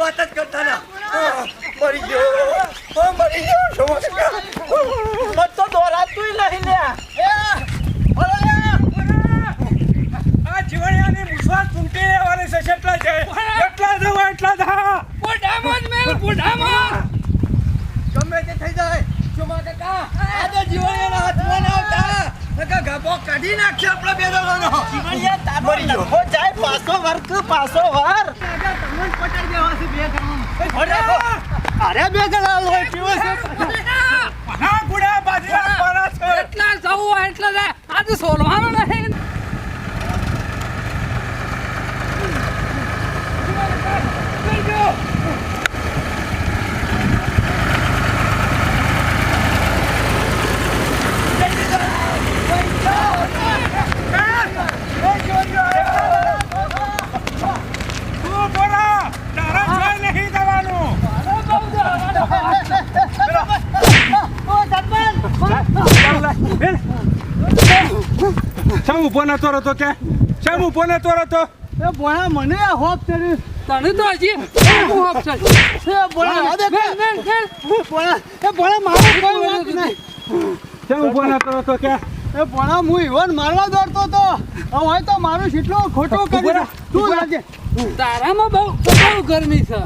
વાત જ કરતો કાઢી નાખશે આપણે બે જણાનો. જીવણિયા તારો નખો જાય પાછો વર્ક પાછો વર દાદા, તમને જ પટાડી દેવા છે બે જણાનો. અરે અરે બે જણા હોય કેવો છે હા, ગુડા બાજરા પાના છે. એટલા જવું એટલા આજે સોલવાનું નહીં તું બોલા, તારા સિવાય નહીં જવાનું. શેમ ઊભો નતો રહેતો કે? શેમ ઊભો નતો રહેતો એ બોલા મને હોપ ચડી તને તો હજી હું હોપ છે. એ બોલા આ દેખ ખેલ, ખેલ, ખેલ. એ બોલા મારો કોઈ વાંક નહીં. શેમ ઊભો નતો રહેતો કે? એ બોલા હું ઈવન મારવા દોડતો તો. હવે હોય તો મારું કેટલું ખોટું કરી તું રાજે તારામાં બહુ બહુ ગરમી છે.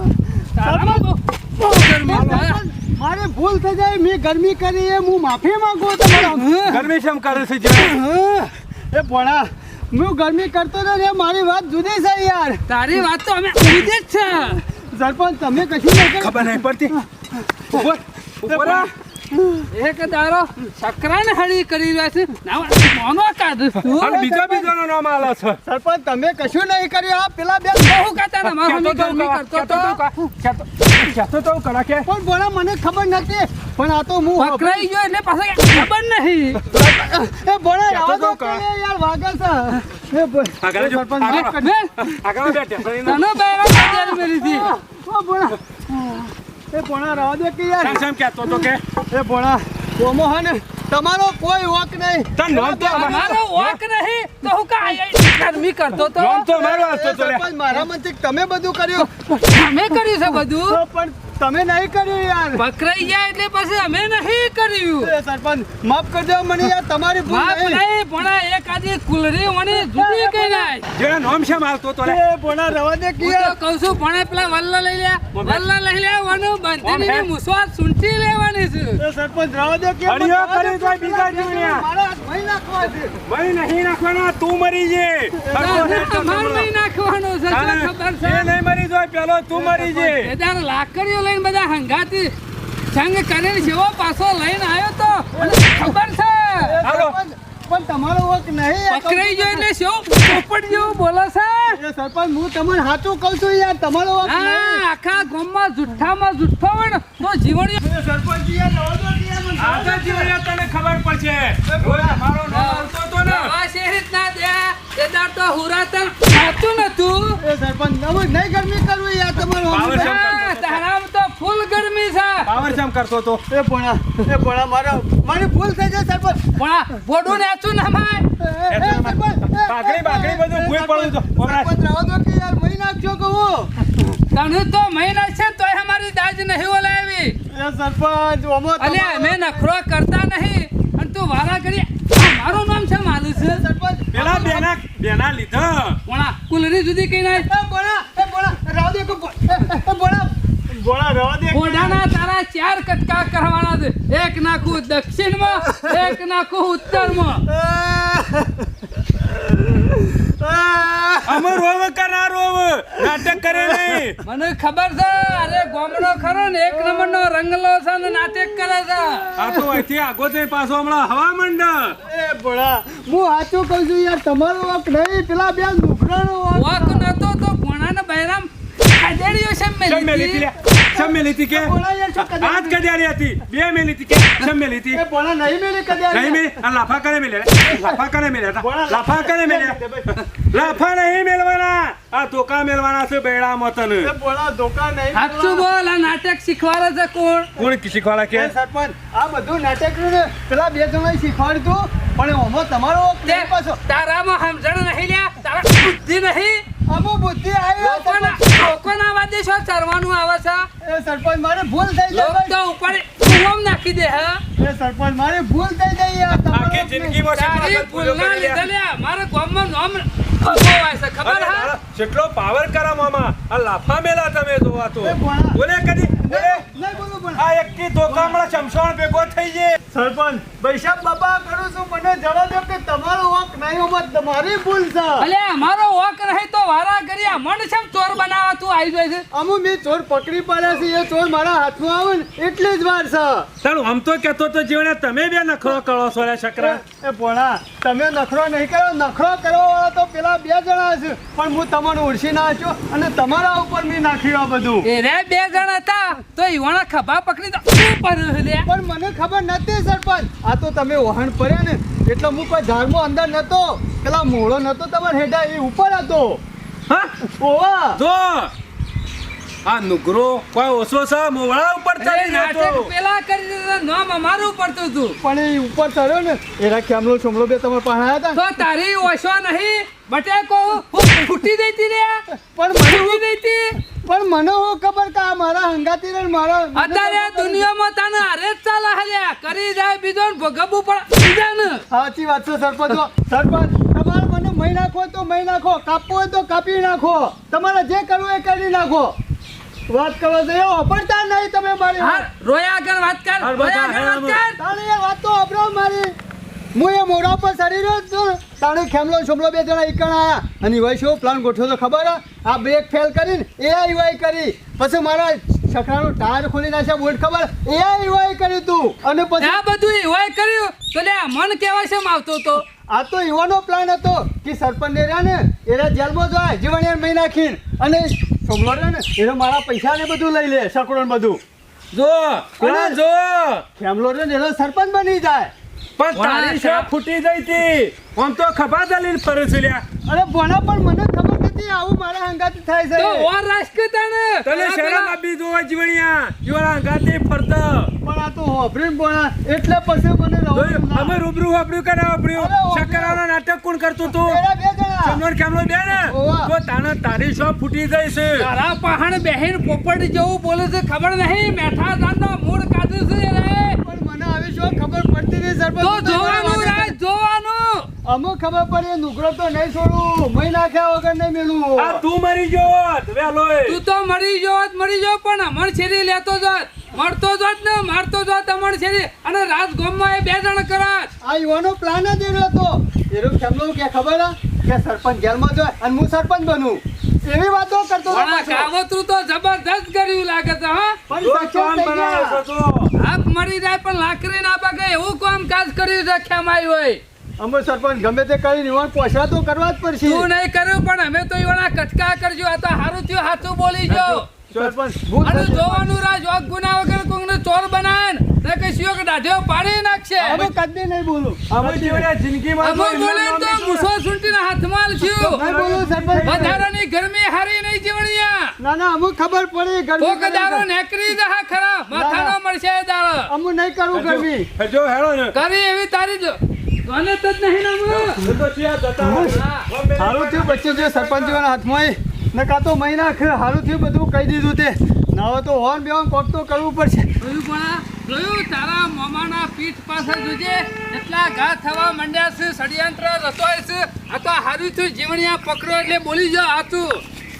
તારામાં બહુ બહુ ગરમી છે. મારે ભૂલ થઈ જાય મેં ગરમી કરી એ હું માફી માંગુ તમારા ગરમી શેમ કરે છે જીવન? એ ભોળા હું ગરમી કરતો ને એ મારી વાત જુદી છે યાર. તારી વાત તો અમે જુદી જ છે. સરપંચ તમે કશું નહીં કર્યું. ખબર નહીં પડતી. ઉપર ઉપર. એક દારો સકરાને હળી કરી રહ્યા છે. ના મોનો કાઢ. અને બીજા બીજાનું નામ આલે છે. સરપંચ તમે કશું નહીં કર્યું. આ પેલા બે બહુ કહેતા ને મારો કરતો તો કહેતો તો કરા કે પણ બોલા મને ખબર નથી પણ આ તો હું પકડાઈ ગયો એટલે પાછો ખબર નહીં. એ બોલે આવો તો યાર વાગે છે. એ આગળ જો, આગળ. આગળ બેઠ તને બેરા કાઢી મેલી હતી. ઓ ભોળા એ બોણા રાવ દે કે યાર શેમ કેતો તો કે? એ બોણા ઓમો હે ને તમારો કોઈ વોક નહીં. તન નામ તો અમારો વોક નહીં તો હું કાંઈ ગરમી કરતો તો? નામ તો મારો હતો તો મારા મનથી તમે બધું કર્યું. તમે કર્યું છે બધું? પણ તમે નહીં કર્યું યાર. પકડાઈ ગયા એટલે પછી અમે નહીં કર્યું. સરપંચ માફ કરજો મને યાર તમારી ભૂલ નહીં. નહીં પણ એક આજી કુલરી મને જુદી કઈ નાય જેના નામ છે આવતો તો લે? એ ભોળા રહેવા દે કે તો કહું છું પણ પેલા વલ્લા લઈ લે વલ્લા લઈ લેવાનું બંધીની મુસવાદ સુંટી લેવાની છે. સરપંચ રવા દે કે અડિયો કરી તો બીજા જીવણ્યા. મારા હાથ નાખવા છે. મય નહીં નાખવાના તું મરી જે. નાખવાનો છે ખબર છે? એ નહીં મરી જાય પેલો તું મરી જે. એ તાર લાકડીઓ લઈને બધા હંગાતી સંગ કરીને જેવો પાછો લઈને આવ્યો તો ખબર છે? હાલો. પણ તમારો વોક નહીં પકડાઈ ગયો એટલે શું પોપટ જેવું બોલો છે? સરપંચ હું તમને સાચું કહું છું યાર તમારો વોક નહીં. આખા ગામમાં જુઠ્ઠામાં જુઠ્ઠો તો જીવન સરપંચ યાર આગળ તને ખબર પડશે મારો નામ આવતો એ તો હુરાતન ખાતું નતું એ સરપંચ હવે નહીં ગરમી કરવી યાર તમારો તારામાં તો ફૂલ ગરમી છે. પાવર જામ કરતો તો એ પોણા એ પોણા મારા મારી ફૂલ થઈ જાય સરપંચ. પોણા બોડું ને નેચું ના માય. એ, સરપંચ, બાકડી બાકડી બધું કોઈ પડું તો સરપંચ રહેવા દો કે યાર મહી નાખજો કહું. તને તો મહિના છે તોય અમારી દાજ નહીં ઓલાવી એ સરપંચ ઓમો અમે નખરો કરતા નહીં અને તું વારા કરી મારું નામ છે માલું છે? સરપંચ પેલા બેના બેના લીધા. પણ આ કુલરી જુદી કઈ ના એ બોલા એ બોલા રહેવા દે કે બો- એ, એ, એ બોલા બોલા રહેવા દે. ઓઢાના તારા ચાર કટકા કરવાના છે. એક નાખું દક્ષિણમાં એક નાખું ઉત્તરમાં. અમે રોવ કરા રોવ નાટક કરે નહીં. મને ખબર છે અરે ગોમડો ખરો ને એક નંબરનો રંગલો છે ને નાટક કરે છે. આ તો અહીંથી આગો જઈ પાછો હમણાં હવા મંડ એ ભોળા હું સાચું કહું છું યાર તમારો વાક નહીં પેલા બે નુકરાનો વાક. વોક નતો તો ભોણાના બૈરામ ખાદેડીઓ છે મેં મેલી મેલી હતી કે? બોલા યાર શું કદાચ- આજ કજારી હતી. બે મેલી હતી કે? શમ મેલી હતી. એ બોલા નહીં મેલી કદાચ નહીં મેલી? આ લાફા કરે મેલે લાફા કરે મેલે લાફા કરે મેલે. લાફા નહીં મેલવાના. આ ધોકા મેલવાના છે બેડા મતન. બોલા ધોકા નહીં સાચું બોલ? આ નાટક શીખવાડે છે કોણ? કોણ શીખવાડા કે? સરપંચ આ બધું નાટક ને પેલા બે જણા શીખવાડ્યું પણ ઓમો તમારો પાછો. તારામાં સમજણ નહીં લ્યા. તારા બુદ્ધિ નહીં. અમો બુદ્ધિ આવ્યો લોકોના લોકોના વાદે શું ચરવાનું આવે છે? એ સરપંચ મારે ભૂલ થઈ જાય તો ઉપર કુવામાં નાખી દે હા? એ સરપંચ મારે ભૂલ થઈ જાય આખી. જિંદગીમાં તારી ભૂલો લીધે મારા ગામમાં નામ છે ખબર હા? જેટલો પાવર કરા મામા આ લાફા મેલા તમે જોવા તો. બોલે કદી બોલે. નહીં બોલું પણ આ એકથી ધોકા હમણાં શમશાન ભેગો થઈ જાય સરપંચ પૈસા બાબા કરું છું મને જવા દો કે નહીં ઓમાં તમારી ભૂલ છે. અલે અમારો વોક રહે તો વારા કર્યા મન છે ચોર બનાવવા તું આવી જાય છે? અમુ મે ચોર પકડી પાડ્યા છે એ ચોર મારા હાથમાં આવે ને એટલી જ વાર છે. તારું આમ તો કહેતો તો જીવણે તમે બે નખરો કરો છો રે છકરા. એ પોણા તમે નખરો નહીં કરો નખરો કરવા વાળા તો પેલા બે જણા છે. પણ હું તમને ઓળખી નાખ્યો અને તમારા ઉપર મેં નાખ્યું આ બધું. એ રે બે જણા હતા તો ઈવાના ખભા પકડી તો લે? પણ મને ખબર નથી સરપંચ. આ તો તમે વહાણ પડ્યા ને એટલે હું કોઈ ઝાડમાં અંદર નતો. પેલા મોળો નતો તમારે હેઠા એ ઉપર હતો. હા? ઓવા. જો. આ નુગરો કોઈ ઓછો છે? મોવળા ઉપર ચડી નાટક પેલા કરી દીધા નામ અમારું પડતું હતું. પણ એ ઉપર ચડ્યો ને એના ખેમલો સોમલો બે તમારે પાસે આવ્યા હતા. તો તારી ઓછો નહીં બટેકો હું ફૂટી દેતી રે? પણ ફૂટી મને દેતી? પણ મને હું ખબર કે આ મારા હંગાતી ને મારા અત્યારે દુનિયામાં તને કરી જાય બીજો ને ભોગવવું પણ બીજાને સાચી વાત છે સરપંચ સરપંચ તમારે મને મહી નાખો તો મહી નાખો. કાપવો હોય તો કાપી નાખો. તમારે જે કરવું એ કરી નાખો. વાત કરો તો એ વાપરતા નહીં તમે મારી રોયા આગળ વાત કર રોયા આગળ વાત કર. તાણી એ વાત તો અબરો મારી. હું એ મોઢા પર સરી રહ્યો છું તાણે ખેમલો છોમલો બે જણા એકણ આયા. અને ભાઈ શું પ્લાન ગોઠવ્યો તો ખબર હે? આ બ્રેક ફેલ કરીને એ આઈવાઈ કરી. પછી મારા છકડાનો ટાયર ખોલી નાખ્યા બોટ ખબર? એ આઈવાઈ કર્યું તું. અને પછી આ બધું એવાય કર્યું? તો લે મન કેવા છે આવતો તો? આ તો એવાનો પ્લાન હતો કે સરપંચ ને રહ્યા ને એરા જેલમાં જાય જીવણિયાર મહી નાખીને. અને સોમવાર ને એને મારા પૈસા ને બધું લઈ લે સકડો બધું. જો પેલા જો? ખેમલો રે ને એનો સરપંચ બની જાય. પણ તારી શા ફૂટી ગઈ હતી. આમ તો ખભા દલીલ ફરું છું લ્યા. અરે ભણા પણ મને ખબર નથી આવું મારા હંગાત થાય તો છે ઓર રાષ્ટ્ર તને તને શરમ આપી જોવા જીવણિયા. જીવણા હંગાતે ફરતો. પણ આ તો હોભરીને ભણા એટલે પછી મને જોયું? અમે રૂબરૂ વાપર્યું કે ના શકરાના નાટક કોણ કરતું તું? પેલા બે જણા. ચમનોર ખેમલો બે ને. તો તાણે તારી શોપ ફૂટી જાય છે. તારા પહાણ બહેન પોપટ જેવું બોલે છે ખબર નહીં? મેઠા દાનનો મૂળ કાઢે છે રે પણ મને આવી શું ખબર પડતી નહીં સરપંચ તો જોવાનું રાજ જોવાનું અમુક ખબર પડે નુકરો તો નહીં છોડું. મય નાખ્યા વગર નહીં મેલું. આ તું મરી ગયો વેલો તું તો મરી જો જ મરી જો પણ અમણ છેરી લેતો જોત મળતો જોત ને મારતો જોત અમણ છેરી અને રાત ગોમમાં એ બે જણ કરત. આ યુવાનો પ્લાન જ એનો હતો. એનો કેમનો કે ખબર હે? કે સરપંચ જેલમાં જાય અને હું સરપંચ બનું. એવી વાતો કરતો કાવતરું તો જબરદસ્ત કર્યું લાગે છે હા? પણ જો? આપ મરી જાય પણ લાકડી ના પાકે એવું કામ કાજ કર્યું છે ખેમાઈ હોય. અમે સરપંચ ગમે તે કરીને યુવાન પોસડા તો કરવા જ પડશે. તું નહીં કર્યું પણ અમે તો એવાના કટકા કરજો. આ તો હારું થયું હાથું બોલી જો. સરપંચ ભૂલ અને જોવાનું રાજ જોગ ગુના વગર કોકને ચોર બનાવે ને કે શિયો કે દાઢીઓ પાડી નાખશે. અમે કદી નહીં બોલું. અમે જીવણિયા જિંદગીમાં કોઈ બોલે તો નહીં મુસો સુંટીના હાથમાં થયું નહીં બોલું સરપંચ. વધારાની ગરમી હારી નહીં જીવણિયા. ના ના અમુક ખબર પડી ગરમી કોક દારો નેકરી જહા ખરા. માથાનો મળશે દાડો. અમુ નહીં કરું ગરમી. હજુ હેળો ને. કરી એવી તારી જો ગણત જ નહીં ને અમુ. એ તો ત્યાં જતા રહો. હા. ગમે તે સારું થયું બચ્ચે જે હાથમાં ને કાં તો મહિના સારું થયું બધું કહી દીધું તે ના તો હોન બેહોન કોક તો કરવું પડશે જોયું પણ? જોયું તારા મોમાના પીઠ પાસે જોજે એટલા ઘા થવા માંડ્યા છે ષડયંત્ર રચવાય છે આ તો હારું થયું જીવણિયા પકડો એટલે બોલી જાઓ હાથું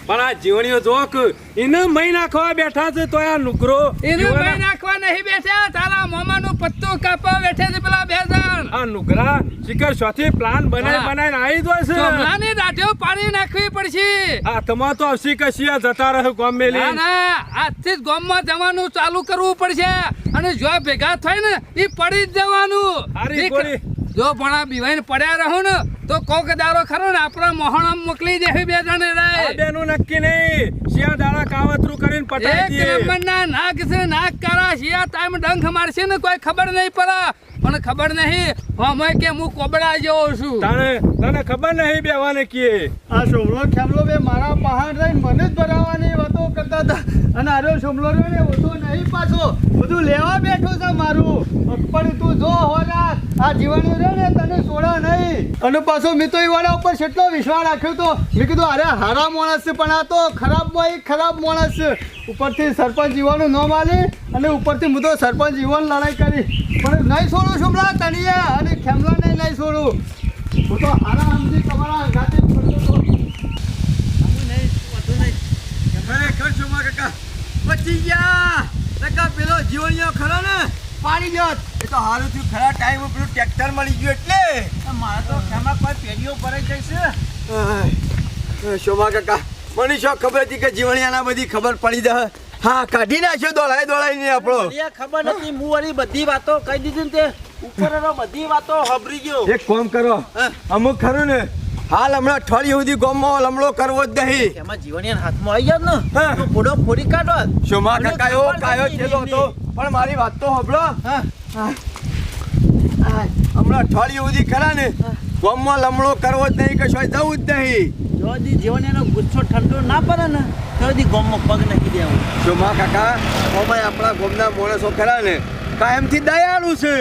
પણ આ જીવણીઓ જોક એને મહી નાખવા બેઠા છે તો આ નુકરો એને મહી નાખવા નહીં બેઠા તારા મોમાનું પત્તું કાપવા બેઠે છે પેલા બે જણ. આ નુકરા શિખર શોથી પ્લાન બનાવી. બનાવીને આવી દો છે. ચોમલાની દાઢીઓ પાડી નાખવી પડશે. આ તમા તો આવશી કશિયા જતા રહે ગોમ મેલી. ના ના આજથી જ ગામમાં જવાનું ચાલુ કરવું પડશે. અને જો ભેગા થાય ને એ પડી જ જવાનું. અરે. જો પણ આ બીવાઈને પડ્યા રહો ને તો કોક દારો ખરો ને આપણા મોહણમ મોકલી દે બે જણે આ બેનું નક્કી નહીં. શિયા દાડા કાવતરું કરીને પટાઈ એક દઈએ. નંબરના નાક છે નાક કરા. શિયા ટાઈમ ડંખ મારશે ને કોઈ ખબર નહીં પડે. પણ ખબર નહીં અમે કે હું કોબડા જેવો છું. તને તને ખબર નહીં બેવાને કે આ સોમલો ખેમલો બે મારા પહાડ રહીને મને જ ભરાવાની હતા અને આરો સોમલો રહ્યો ને ઓછો નહીં પાછો. બધું લેવા બેઠો છે મારું. પણ તું જો હોરા આ જીવન રહ્યો ને, તને છોડા નહીં. અને પાછો મેં તો એ વાળા ઉપર કેટલો વિશ્વાસ રાખ્યો તો. મેં કીધું, અરે, હારા માણસ છે, પણ આ તો ખરાબમાં એક ખરાબ માણસ ઉપરથી સરપંચ જીવાનું ન માની, અને ઉપરથી હું તો સરપંચ જીવન લડાઈ કરી. પણ નહીં છોડું સોમલા તણીએ અને ખેમલા નહીં છોડું. હું તો હારા સમજી તમારા ગાતે ફરતો હતો. ખરેખર સોમા કાકા. બચી ગયા. કાકા પેલો જીવણીયો ખરો ને? પાડી ગયો એ તો હારું થયું. ખરા ટાઈમ પેલું ટ્રેક્ટર મળી ગયું એટલે. મારે તો ખેમા કોઈ પેઢીઓ ભરાઈ જશે શોભા કાકા? મને શું ખબર હતી કે જીવણિયાના બધી ખબર પડી જાય હા કાઢી નાખ્યો દોડાય દોડાઈને આપણો. મને ખબર નથી. હું વાળી બધી વાતો કહી દીધી ને તે. ઉપર બધી વાતો હબરી ગયો. એક કામ કરો. અમુક ખરું ને હાલ હમણાં અઠવાડિયું સુધી ગામમાં લમડો કરવો જ નહીં. એમાં જીવણિયાના હાથમાં આવી જાય ને? તો ફોડો ફોડી કાઢો. કાકા એવો કાયો છેલો હતો? પણ મારી વાત તો હબળો હા. હમણાં અઠવાડિયું સુધી ખરા ને? ગામમાં લમડો કરવો જ નહીં કશો જવું જ નહીં. જો દી એનો ગુસ્સો ઠંડો ના પડે ને તો દી ગોમમાં પગ નાખી દેવું શોભા કાકા? ઓમાય આપણા ગોમના માણસો ખરા ને? કાયમથી દયાળુ છે.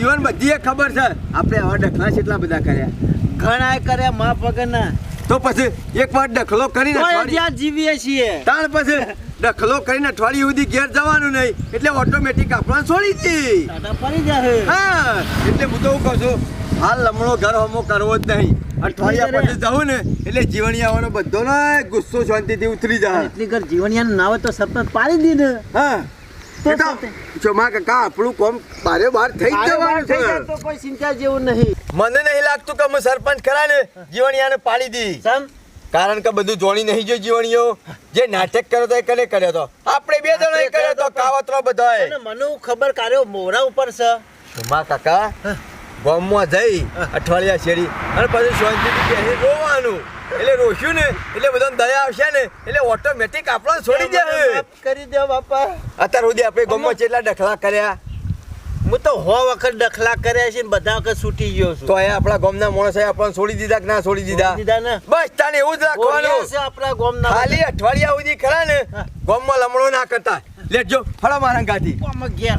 ઈવન બધી ખબર છે. આપણે આવા છે એટલા બધા કર્યા. ઘણા કર્યા મા પગના. તો પછી એક વાર ડખલો કરીને જ્યાં જીવીએ છીએ. તાણ પછી ડખલો કરીને અઠવાડિયે સુધી ઘેર જવાનું નહીં. એટલે ઓટોમેટિક આપણા છોડી દી. પડી જાય હા એટલે હું તો એવું કહું છું હાલ લમણો ઘર હમો કરવો જ નહીં. અઠવાડિયા પછી જવું ને એટલે જીવણિયાવાનો બધો ને ગુસ્સો શાંતિથી ઉતરી જાય. એટલી ઘર જીવણિયાનું નાવે તો સપના પાડી દીધું. હા. તો એ કાકા આપણું કોમ બારે બાર થઈ જવાનું છે. તો કોઈ ચિંતા જેવું નહીં. મને નહીં લાગતું કે હું સરપંચ ખરા ને જીવણિયાને પાડી દી. સમ? કારણ કે બધું જોણી નહીં જો જીવણીઓ. જે નાટક કર્યો તો એ કને કર્યો તો? આપણે બે જણો કર્યો તો કાવતરો બધાય. અને મને ખબર કાર્યો મોરા ઉપર છે. કાકા ગામમાં જઈ અઠવાડિયા શેરી. અને પછી શાંતિથી બેસી રોવાનું. એટલે રોશ્યું ને એટલે બધાને દયા આવશે ને એટલે ઓટોમેટિક આપણો છોડી દે કરી દે બાપા. અત્યાર સુધી આપણે ગામમાં કેટલા ડખલા કર્યા. હું તો હો વખત ડખલા કર્યા છે ને બધા વખત છૂટી ગયો છું. તો એ આપણા ગામના માણસે આપણને છોડી દીધા કે ના છોડી દીધા? દીધા ને? બસ તાને એવું જ રાખવાનું. છે આપણા ગામના ખાલી અઠવાડિયા સુધી ખરા ને ગામમાં લમણો ના કરતા. લેજો ફળો મારા ગાથી ગયા